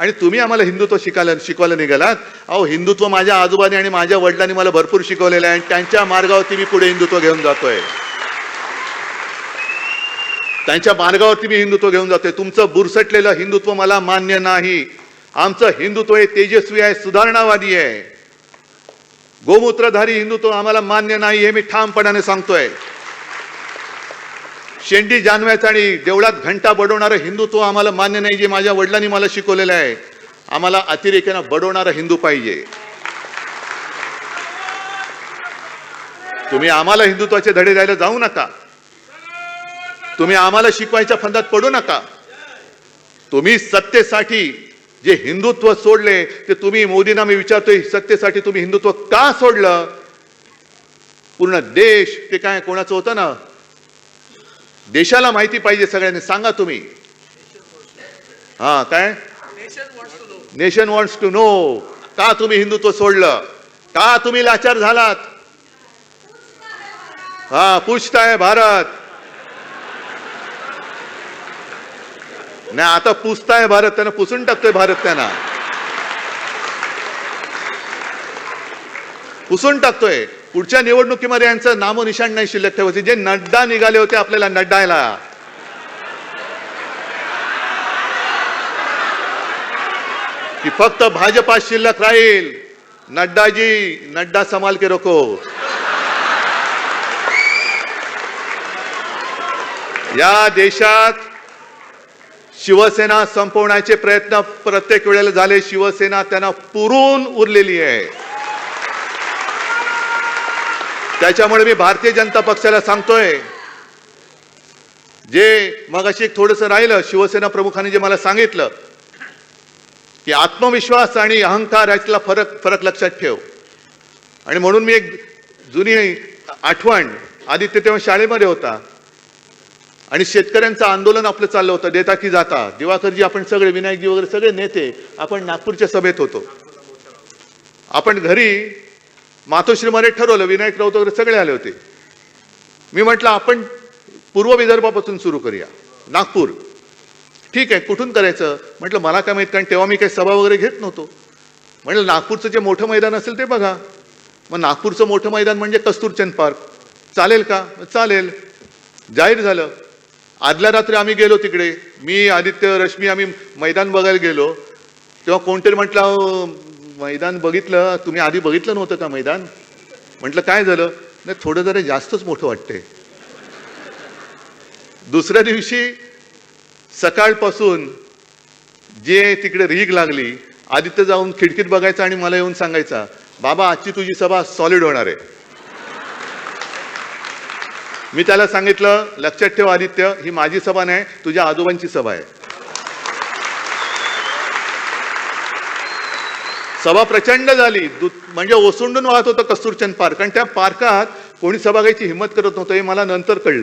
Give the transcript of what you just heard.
आणि तुम्ही आम्हाला हिंदुत्व शिकायला शिकवायला निघालात. अहो हिंदुत्व माझ्या आजोबाने आणि माझ्या वडिलांनी मला भरपूर शिकवलेलं आहे आणि त्यांच्या मार्गावरती मी पुढे हिंदुत्व घेऊन जातोय. त्यांच्या मार्गावरती मी हिंदुत्व घेऊन जातोय. तुमचं बुरसटलेलं हिंदुत्व मला मान्य नाही. आमचं हिंदुत्व हे तेजस्वी आहे सुधारणावादी आहे. गोमूत्रधारी हिंदुत्व आम्हाला मान्य नाही हे मी ठामपणाने सांगतोय. शेंडी जानव्याचं आणि देवळात घंटा बडवणारं हिंदुत्व आम्हाला मान्य नाही जे माझ्या वडिलांनी मला शिकवलेलं आहे. आम्हाला अतिरेक्यानं बडवणारा हिंदू पाहिजे. तुम्ही आम्हाला हिंदुत्वाचे धडे द्यायला जाऊ नका. तुम्ही आम्हाला शिकवायच्या फंदात पडू नका. तुम्ही सत्तेसाठी जे हिंदुत्व सोडले ते तुम्ही मोदींना मी विचारतोय सत्तेसाठी तुम्ही हिंदुत्व का सोडलं? पूर्ण देश ते काय कोणाचं होतं ना? देशाला माहिती पाहिजे सगळ्यांनी. सांगा तुम्ही. हा काय? नेशन वॉन्ट्स टू नो का तुम्ही हिंदुत्व सोडलं? का तुम्ही लाचार झालात? हा पूछताय भारत. नाही आता पुसताय भारत त्यांना पुसून टाकतोय भारत त्यांना. पुसून टाकतोय. पुढच्या निवडणुकीमध्ये यांचं नामोनिशाण नाही शिल्लक ठेवायचे. जे नड्डा निघाले होते आपल्याला नड्डायला. की फक्त भाजपा शिल्लक राहील. नड्डाजी नड्डा संभाल के रोको. या देशात शिवसेना संपवण्याचे प्रयत्न प्रत्येक वेळेला झाले. शिवसेना त्यांना पुरून उरलेली आहे. त्याच्यामुळे मी भारतीय जनता पक्षाला सांगतोय जे मग अशी एक थोडंसं राहिलं शिवसेना प्रमुखांनी जे मला सांगितलं की आत्मविश्वास आणि अहंकार यातला फरक फरक लक्षात ठेव. आणि म्हणून मी एक जुनी आठवण आदित्य तेव्हा शाळेमध्ये होता आणि शेतकऱ्यांचं आंदोलन आपलं चाललं होतं देता की जाता. दिवाकरजी आपण सगळे विनायकजी वगैरे सगळे नेते आपण नागपूरच्या सभेत होतो. आपण घरी मातोश्रीमध्ये ठरवलं विनायक राऊत वगैरे सगळे आले होते. मी म्हटलं आपण पूर्व विदर्भापासून सुरू करूया. नागपूर. ठीक आहे कुठून करायचं? म्हटलं मला काय माहीत कारण तेव्हा मी काही सभा वगैरे घेत नव्हतो. म्हटलं नागपूरचं जे मोठं मैदान असेल ते बघा. मग नागपूरचं मोठं मैदान म्हणजे कस्तुरचंद पार्क. चालेल का? चालेल. जाहीर झालं. आदल्या रात्री आम्ही गेलो तिकडे. मी आदित्य रश्मी आम्ही मैदान बघायला गेलो. तेव्हा कोणतरी म्हटलं मैदान बघितलं तुम्ही आधी बघितलं नव्हतं का मैदान? म्हटलं काय झालं? नाही थोडं जरा जास्तच मोठं वाटते दुसऱ्या दिवशी सकाळपासून जे तिकडे रीग लागली आदित्य जाऊन खिडकीत बघायचा आणि मला येऊन सांगायचा बाबा आजची तुझी सभा सॉलिड होणार आहे. मी त्याला सांगितलं लक्षात ठेव आदित्य ही माझी सभा नाही तुझ्या आजोबांची सभा आहे. सभा प्रचंड झाली. म्हणजे ओसंडून वाहत होतं कस्तुरचंद पार्क. आणि त्या पार्कात कोणी सभा घ्यायची हिंमत करत नव्हतं हे मला नंतर कळलं.